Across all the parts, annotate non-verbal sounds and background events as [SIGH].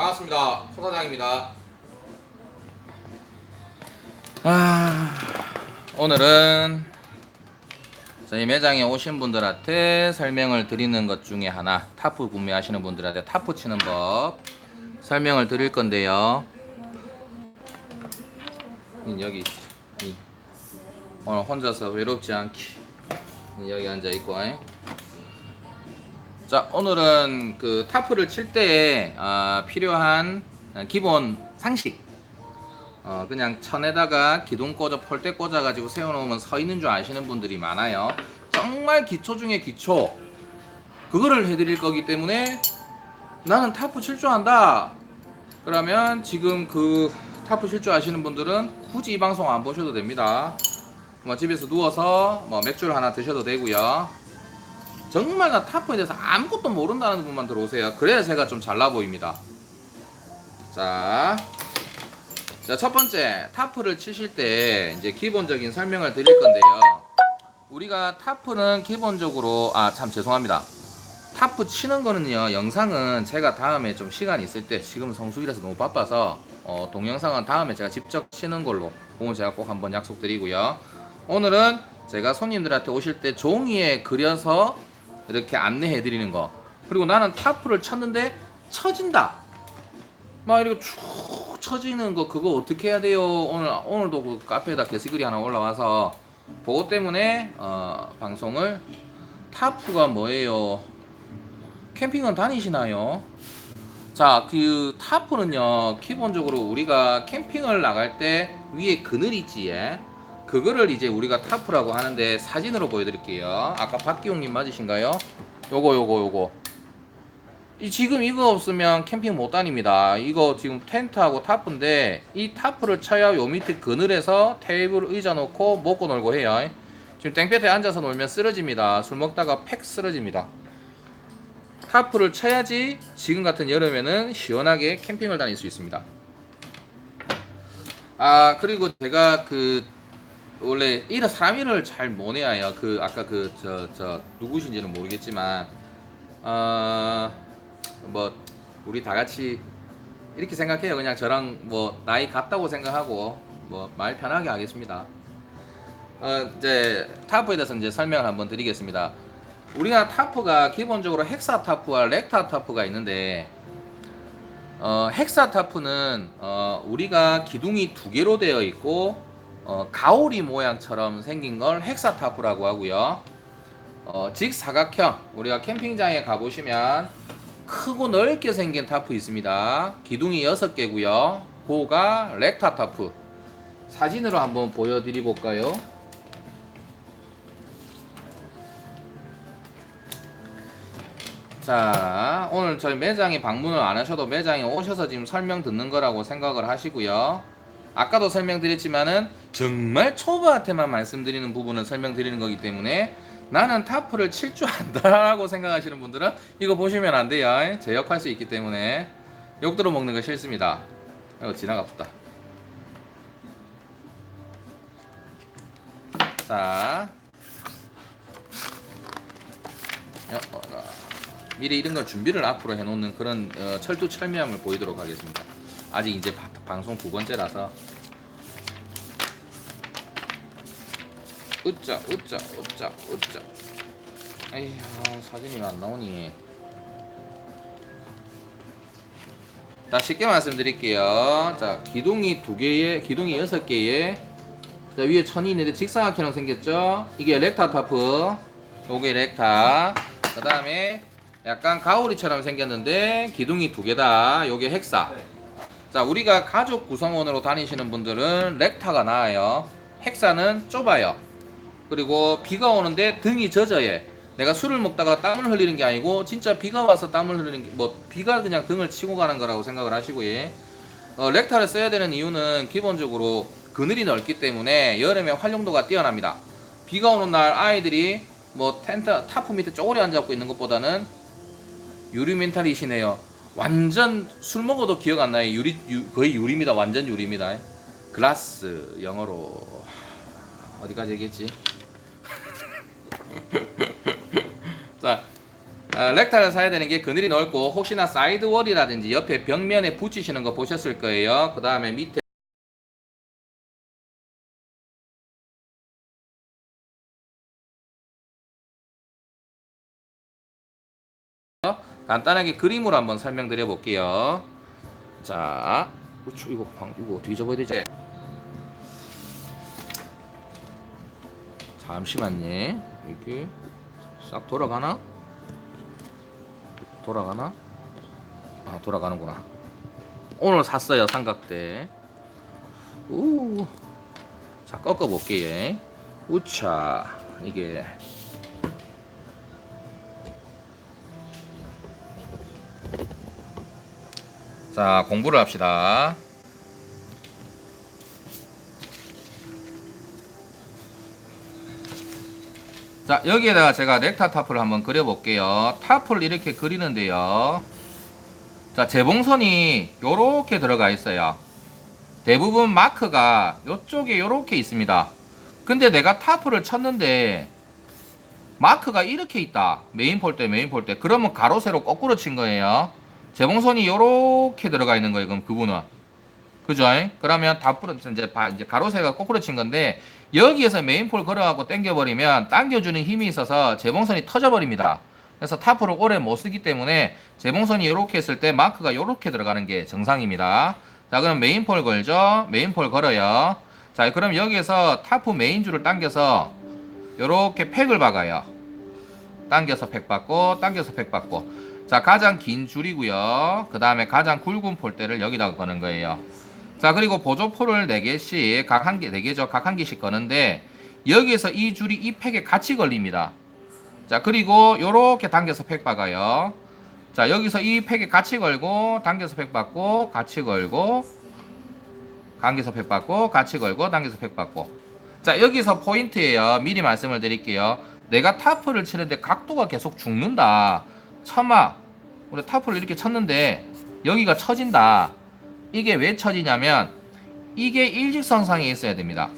반갑습니다. 소 사장입니다. 아, 오늘은 저희 매장에 오신 분들한테 설명을 드리는 것 중에 하나 타프 구매하시는 분들한테 타프 치는 법 설명을 드릴 건데요. 이 여기 이, 오늘 혼자서 외롭지 않게 이 여기 앉아 있고. 잉? 자 오늘은 그 타프를 칠 때에 아, 필요한 기본 상식 어, 그냥 천에다가 기둥 꽂아 폴대 꽂아 가지고 세워놓으면 서 있는 줄 아시는 분들이 많아요. 정말 기초 중에 기초 그거를 해드릴 거기 때문에 나는 타프 칠 줄 안다. 그러면 지금 그 타프 칠 줄 아시는 분들은 굳이 이 방송 안 보셔도 됩니다. 뭐 집에서 누워서 뭐 맥주를 하나 드셔도 되고요. 정말 나 타프에 대해서 아무것도 모른다는 분만 들어오세요. 그래야 제가 좀 잘나 보입니다. 자, 자, 첫 번째 타프를 치실 때 이제 기본적인 설명을 드릴 건데요. 우리가 타프는 기본적으로 아 참 죄송합니다. 타프 치는 거는요 영상은 제가 다음에 좀 시간 있을 때 지금 성수기라서 너무 바빠서 어, 동영상은 다음에 제가 직접 치는 걸로 오늘 제가 꼭 한번 약속드리고요. 오늘은 제가 손님들한테 오실 때 종이에 그려서 이렇게 안내해 드리는 거 그리고 나는 타프를 쳤는데 쳐진다 막 이렇게 쭉 쳐지는 거 그거 어떻게 해야 돼요? 오늘 오늘도 그 카페에다 게시글이 하나 올라와서 그거 때문에 어, 방송을 타프가 뭐예요? 캠핑은 다니시나요? 자, 그 타프는요 기본적으로 우리가 캠핑을 나갈 때 위에 그늘 있지, 예? 그거를 이제 우리가 타프라고 하는데 사진으로 보여드릴게요. 아까 박기용님 맞으신가요? 요거 요거 요거. 이 지금 이거 없으면 캠핑 못 다닙니다. 이거 지금 텐트하고 타프인데 이 타프를 쳐야 요 밑에 그늘에서 테이블 의자 놓고 먹고 놀고 해요. 지금 땡볕에 앉아서 놀면 쓰러집니다. 술 먹다가 팩 쓰러집니다. 타프를 쳐야지 지금 같은 여름에는 시원하게 캠핑을 다닐 수 있습니다. 아 그리고 제가 그 원래 이런 사람 이름을 잘못 외워요. 그 아까 그 저 저 누구신지는 모르겠지만 어. 뭐 우리 다 같이 이렇게 생각해요. 그냥 저랑 뭐 나이 같다고 생각하고 뭐 말 편하게 하겠습니다. 어 이제 타프에 대해서 이제 설명을 한번 드리겠습니다. 우리가 타프가 기본적으로 헥사 타프와 렉타 타프가 있는데 어 헥사 타프는 어 우리가 기둥이 두 개로 되어 있고 어 가오리 모양처럼 생긴 걸 헥사 타프라고 하고요. 어 직사각형 우리가 캠핑장에 가 보시면 크고 넓게 생긴 타프 있습니다. 기둥이 6개고요. 고가 렉타 타프. 사진으로 한번 보여드리 볼까요? 자, 오늘 저희 매장에 방문을 안 하셔도 매장에 오셔서 지금 설명 듣는 거라고 생각을 하시고요. 아까도 설명드렸지만은 정말 초보한테만 말씀드리는 부분은 설명드리는 거기 때문에 나는 타프를 칠 줄 안다라고 생각하시는 분들은 이거 보시면 안 돼요. 제 역할 수 있기 때문에 욕 들어 먹는 거 싫습니다. 이거 지나갑시다. 자, 어, 어, 어. 미리 이런 걸 준비를 앞으로 해놓는 그런 어, 철두철미함을 보이도록 하겠습니다. 아직 이제 바- 방송 두 번째라서. 으짜 으짜 으짜 에이 아, 사진이 왜 안 나오니? 자 쉽게 말씀드릴게요. 자 기둥이 두 개에 기둥이 여섯 개에 자 위에 천이 있는데 직사각형 생겼죠? 이게 렉타 타프. 요게 렉타. 그 다음에 약간 가오리처럼 생겼는데 기둥이 두 개다. 요게 헥사 자 우리가 가족 구성원으로 다니시는 분들은 렉타가 나아요 헥사는 좁아요 그리고 비가 오는데 등이 젖어요. 내가 술을 먹다가 땀을 흘리는 게 아니고 진짜 비가 와서 땀을 흘리는 게 뭐 비가 그냥 등을 치고 가는 거라고 생각을 하시고 예. 어, 렉타를 써야 되는 이유는 기본적으로 그늘이 넓기 때문에 여름에 활용도가 뛰어납니다. 비가 오는 날 아이들이 뭐 텐트 타프 밑에 쪼그려 앉아갖고 있는 것보다는 유리 멘탈이시네요. 완전 술 먹어도 기억 안 나요. 유리 유, 거의 유리입니다. 완전 유리입니다. 글라스 영어로 어디까지 얘기했지? [LAUGHS] 자, 아, 어, 렉타를 사야 되는 게 그늘이 넓고 혹시나 사이드월이라든지 옆에 벽면에 붙이시는 거 보셨을 거예요. 그 다음에 밑에 간단하게 그림으로 한번 설명드려 볼게요. 자, 그렇죠. 이거 방 이거 어떻게 접어야 되지? 잠시만요. 이렇게 싹 돌아가나? 돌아가나? 아 돌아가는구나. 오늘 샀어요 삼각대. 우. 자 꺾어 볼게요. 우차 이게 자 공부를 합시다. 자 여기에다가 제가 넥타 타프를 한번 그려볼게요. 타프를 이렇게 그리는데요. 자 재봉선이 요렇게 들어가 있어요. 대부분 마크가 요쪽에 요렇게 있습니다. 근데 내가 타프를 쳤는데 마크가 이렇게 있다. 메인 폴대 메인 폴대. 그러면 가로 세로 거꾸로 친 거예요. 재봉선이 요렇게 들어가 있는 거예요. 그럼 그분은. 그죠? 그러면 다프로 이제 바- 이제 가로세가 거꾸로 친 건데 여기에서 메인폴 걸어갖고 당겨버리면 당겨주는 힘이 있어서 재봉선이 터져버립니다. 그래서 타프를 오래 못 쓰기 때문에 재봉선이 이렇게 했을 때 마크가 이렇게 들어가는 게 정상입니다. 자 그럼 메인폴 걸죠. 메인폴 걸어요. 자 그럼 여기에서 타프 메인줄을 당겨서 이렇게 팩을 박아요. 당겨서 팩 받고 당겨서 팩 받고 자 가장 긴 줄이고요. 그 다음에 가장 굵은 폴대를 여기다가 거는 거예요. 자 그리고 보조포를 4개씩 각 한 개, 4개죠. 각 한 개씩 거는데 여기에서 이 줄이 이 팩에 같이 걸립니다. 자 그리고 요렇게 당겨서 팩 박아요. 자 여기서 이 팩에 같이 걸고 당겨서 팩 받고 같이 걸고 당겨서 팩 받고 같이 걸고 당겨서 팩 받고 자 여기서 포인트예요. 미리 말씀을 드릴게요. 내가 타프를 치는데 각도가 계속 죽는다. 처마 우리 타프를 이렇게 쳤는데 여기가 처진다. 이게 왜 처지냐면 이게 일직선상에 있어야 됩니다.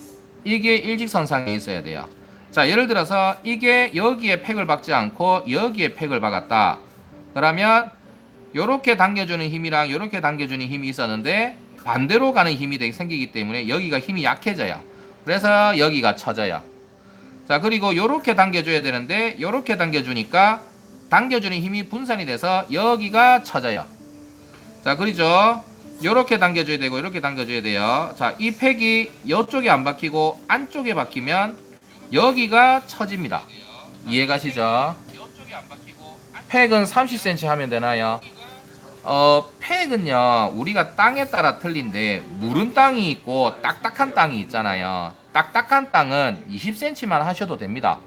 이게 일직선상에 있어야 돼요. 자, 예를 들어서 이게 여기에 팩을 박지 않고 여기에 팩을 박았다. 그러면 요렇게 당겨주는 힘이랑 요렇게 당겨주는 힘이 있었는데 반대로 가는 힘이 생기기 때문에 여기가 힘이 약해져요. 그래서 여기가 처져요. 자, 그리고 요렇게 당겨줘야 되는데 요렇게 당겨주니까 당겨주는 힘이 분산이 돼서 여기가 처져요. 자, 그러죠? 요렇게 당겨줘야 되고 요렇게 당겨줘야 돼요. 자, 이 팩이 이쪽에 안 박히고 안쪽에 박히면 여기가 처집니다. 이해가시죠? 팩은 30cm 하면 되나요? 어, 팩은요, 우리가 땅에 따라 틀린데, 무른 땅이 있고, 딱딱한 땅이 있잖아요. 딱딱한 땅은 20cm만 하셔도 됩니다.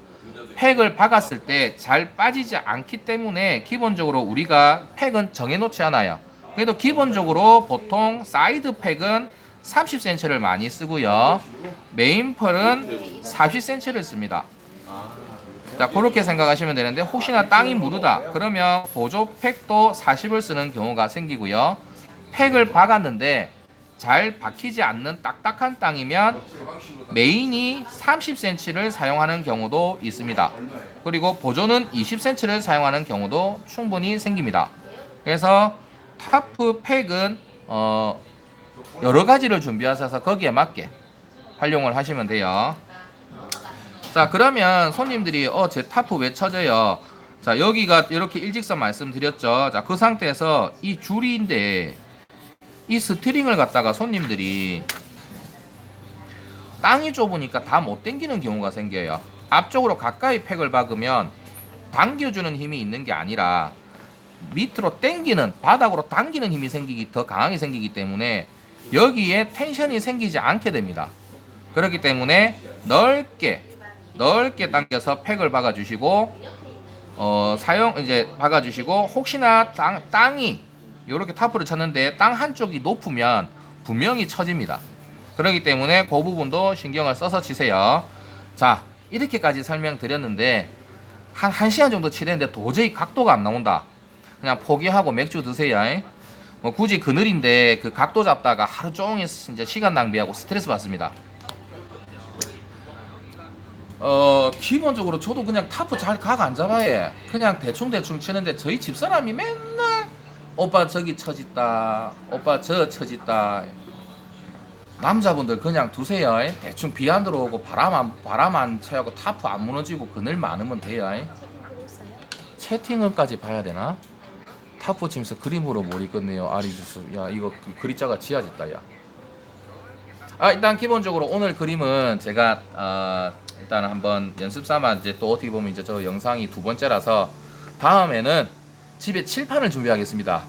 팩을 박았을 때 잘 빠지지 않기 때문에 기본적으로 우리가 팩은 정해놓지 않아요. 그래도 기본적으로 보통 사이드 팩은 30cm를 많이 쓰고요. 메인 펄은 40cm를 씁니다. 자, 그렇게 생각하시면 되는데 혹시나 땅이 무르다 그러면 보조 팩도 40을 쓰는 경우가 생기고요. 팩을 박았는데 잘 박히지 않는 딱딱한 땅이면 메인이 30cm를 사용하는 경우도 있습니다. 그리고 보조는 20cm를 사용하는 경우도 충분히 생깁니다. 그래서 타프 팩은 어 여러 가지를 준비하셔서 거기에 맞게 활용을 하시면 돼요. 자 그러면 손님들이 어 제 타프 왜 쳐져요? 자 여기가 이렇게 일직선 말씀드렸죠. 자그 상태에서 이 줄인데 이 스트링을 갖다가 손님들이 땅이 좁으니까 다 못 당기는 경우가 생겨요. 앞쪽으로 가까이 팩을 박으면 당겨주는 힘이 있는 게 아니라 밑으로 당기는 바닥으로 당기는 힘이 생기기 더 강하게 생기기 때문에 여기에 텐션이 생기지 않게 됩니다. 그렇기 때문에 넓게 넓게 당겨서 팩을 박아 주시고 어 사용 이제 박아 주시고 혹시나 땅 땅이 이렇게 타프를 쳤는데 땅 한쪽이 높으면 분명히 처집니다. 그렇기 때문에 그 부분도 신경을 써서 치세요. 자 이렇게까지 설명드렸는데 한 1시간 정도 치는데 도저히 각도가 안 나온다. 그냥 포기하고 맥주 드세요. 뭐 굳이 그늘인데 그 각도 잡다가 하루 종일 이제 시간 낭비하고 스트레스 받습니다. 어 기본적으로 저도 그냥 타프 잘 각 안 잡아요. 그냥 대충 대충 치는데 저희 집사람이 맨날 오빠 저기 처짓다, 오빠 저 처짓다. 남자분들 그냥 두세요. 대충 비 안 들어오고 바람 안 바람 안 채하고 타프 안 무너지고 그늘 많으면 돼요. 채팅을까지 봐야 되나? 타프 치면서 그림으로 못 읽겠네요. 아리주스. 야 이거 그 그리자가 지어졌다 야. 아 일단 기본적으로 오늘 그림은 제가 어, 일단 한번 연습 삼아 이제 또 어떻게 보면 이제 저 영상이 두 번째라서 다음에는 집에 칠판을 준비하겠습니다.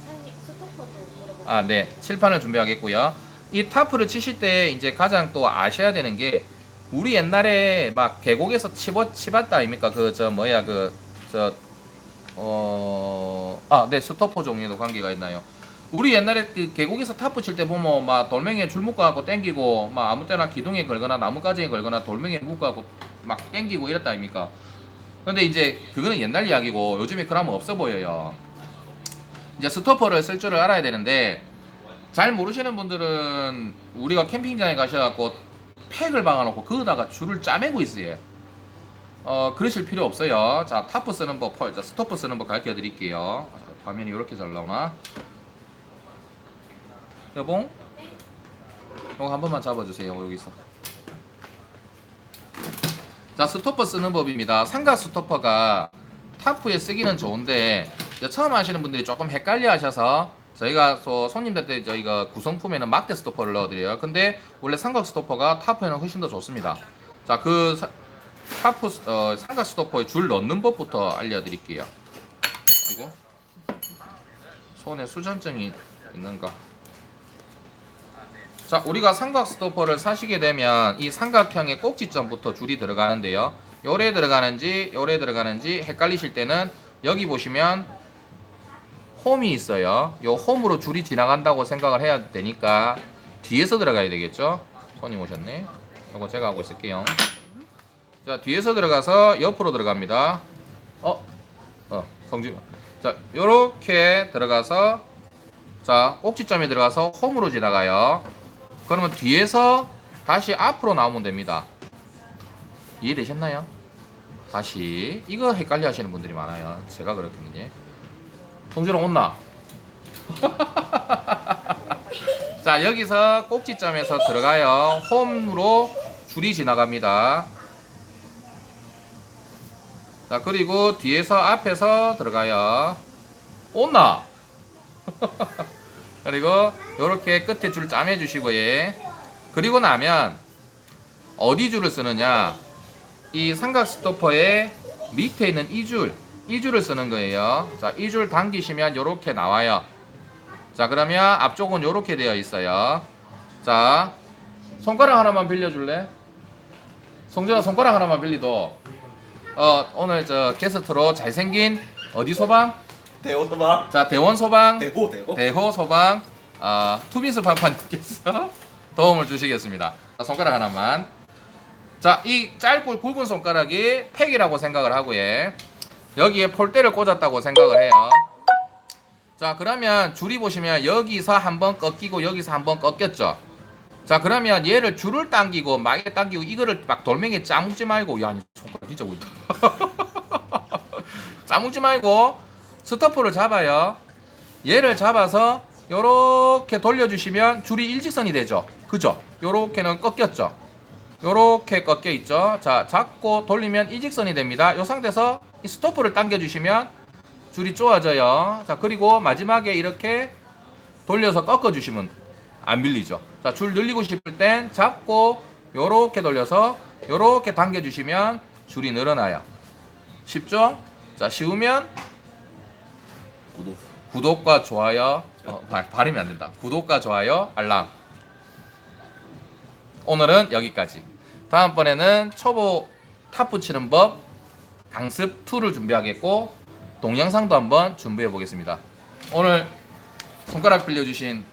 아, 네. 칠판을 준비하겠고요. 이 타프를 치실 때 이제 가장 또 아셔야 되는 게 우리 옛날에 막 계곡에서 치버 치봤다 아닙니까? 그 저 뭐야 그 저 어, 아, 네. 스토퍼 종류도 관계가 있나요? 우리 옛날에 그 계곡에서 타프 칠 때 보면 막 돌멩이에 줄 묶어갖고 땡기고 막 아무 때나 기둥에 걸거나 나뭇가지에 걸거나 돌멩이에 묶어갖고 막 땡기고 이랬다 아닙니까? 근데 이제 그거는 옛날 이야기고 요즘에 그러면 없어 보여요. 이제 스토퍼를 쓸 줄을 알아야 되는데 잘 모르시는 분들은 우리가 캠핑장에 가셔갖고 팩을 박아놓고 그거다가 줄을 짜매고 있어요. 어 그러실 필요 없어요. 자 타프 쓰는 법, 펄, 자, 스토퍼 쓰는 법 가르쳐 드릴게요. 화면이 이렇게 잘 나오나? 여봉? 이거 한 번만 잡아주세요. 여기서. 자 스토퍼 쓰는 법입니다. 삼각 스토퍼가 타프에 쓰기는 좋은데 처음 하시는 분들이 조금 헷갈려 하셔서 저희가 또 손님들 때 저희가 구성품에는 막대 스토퍼를 넣어드려요. 근데 원래 삼각 스토퍼가 타프에는 훨씬 더 좋습니다. 자, 그 사- 타프 스- 어, 삼각 스토퍼에 줄 넣는 법부터 알려드릴게요. 그리고 손에 수전증이 있는가? 자, 우리가 삼각 스토퍼를 사시게 되면 이 삼각형의 꼭지점부터 줄이 들어가는데요. 요래 들어가는지 요래 들어가는지 헷갈리실 때는 여기 보시면 홈이 있어요. 요 홈으로 줄이 지나간다고 생각을 해야 되니까 뒤에서 들어가야 되겠죠? 손님 오셨네. 이거 제가 하고 있을게요. 자, 뒤에서 들어가서 옆으로 들어갑니다. 어, 어, 성진. 자, 요렇게 들어가서 자, 꼭지점에 들어가서 홈으로 지나가요. 그러면 뒤에서 다시 앞으로 나오면 됩니다. 이해되셨나요? 다시 이거 헷갈려 하시는 분들이 많아요. 제가 그렇거든요. 동준아 온나? [LAUGHS] 자 여기서 꼭지점에서 들어가요. 홈으로 줄이 지나갑니다. 자 그리고 뒤에서 앞에서 들어가요. 온나? [LAUGHS] 그리고 이렇게 끝에 줄 짜매 주시고 예. 그리고 나면 어디 줄을 쓰느냐? 이 삼각 스토퍼의 밑에 있는 이 줄, 이 줄을 쓰는 거예요. 자, 이줄 당기시면 이렇게 나와요. 자, 그러면 앞쪽은 이렇게 되어 있어요. 자, 손가락 하나만 빌려줄래? 성준아 손가락 하나만 빌리도. 어, 오늘 저 게스트로 잘생긴 어디 소방? 대호 소방. 자, 대원 소방, 대호 대호. 대호 소방, 아, 투빈스 판판님께서 도움을 주시겠습니다. 자, 손가락 하나만. 자, 이 짧고 굵은 손가락이 팩이라고 생각을 하고요. 여기에 폴대를 꽂았다고 생각을 해요. 자, 그러면 줄이 보시면 여기서 한번 꺾이고 여기서 한번 꺾였죠. 자, 그러면 얘를 줄을 당기고 막에 당기고 이거를 막 돌멩이에 짜먹지 말고 야, 이 손가락 진짜 보인다. [LAUGHS] 짜먹지 말고 스토퍼를 잡아요. 얘를 잡아서 요렇게 돌려주시면 줄이 일직선이 되죠. 그죠? 요렇게는 꺾였죠. 요렇게 꺾여 있죠. 자, 잡고 돌리면 일직선이 됩니다. 요 상태에서 이 스토퍼를 당겨주시면 줄이 쪼아져요. 자, 그리고 마지막에 이렇게 돌려서 꺾어주시면 안 밀리죠. 자, 줄 늘리고 싶을 땐 잡고 요렇게 돌려서 요렇게 당겨주시면 줄이 늘어나요. 쉽죠? 자, 쉬우면 구독. 구독과 좋아요 어, 발, 발음이 안 된다. 구독과 좋아요, 알람. 오늘은 여기까지. 다음번에는 초보 탑 치는 법 강습 2를 준비하겠고 동영상도 한번 준비해 보겠습니다. 오늘 손가락 빌려주신